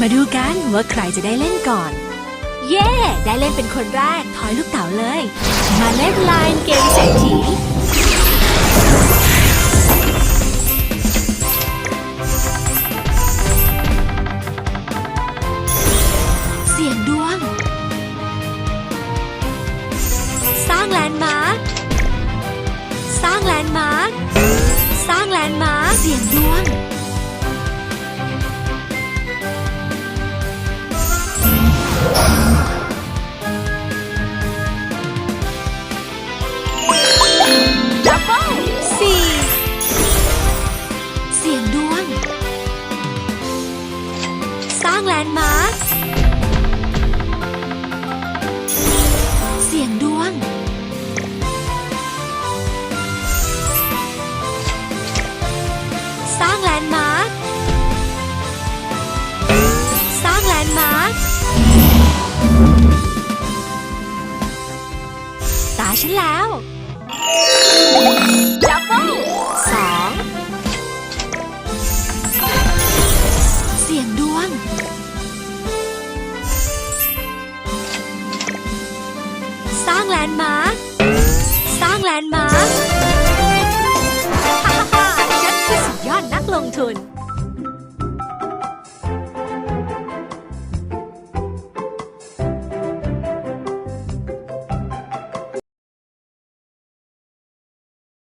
มาดูกันว่าใครจะได้เล่นก่อน เย้ ได้เล่นเป็นคนแรก ถอยลูกเต๋าเลย มาเล่นไลน์เกมเศรษฐีเสียงดวง สร้างแลนด์มาร์คสร้างแลนด์มาร์คสร้างแลนด์มาร์คเสียงดวงางแลนด์มาร์คเสียงดวง สร้างแลนด์มาร์คสร้างแลนด์มาร์คตาฉันแล้วดับเบิล ร้างแลนด์มาร์คสร้างแลนด์มาร์คฮ่าฮ่าฮ่าฉันคือสุดยอดนักลงทุน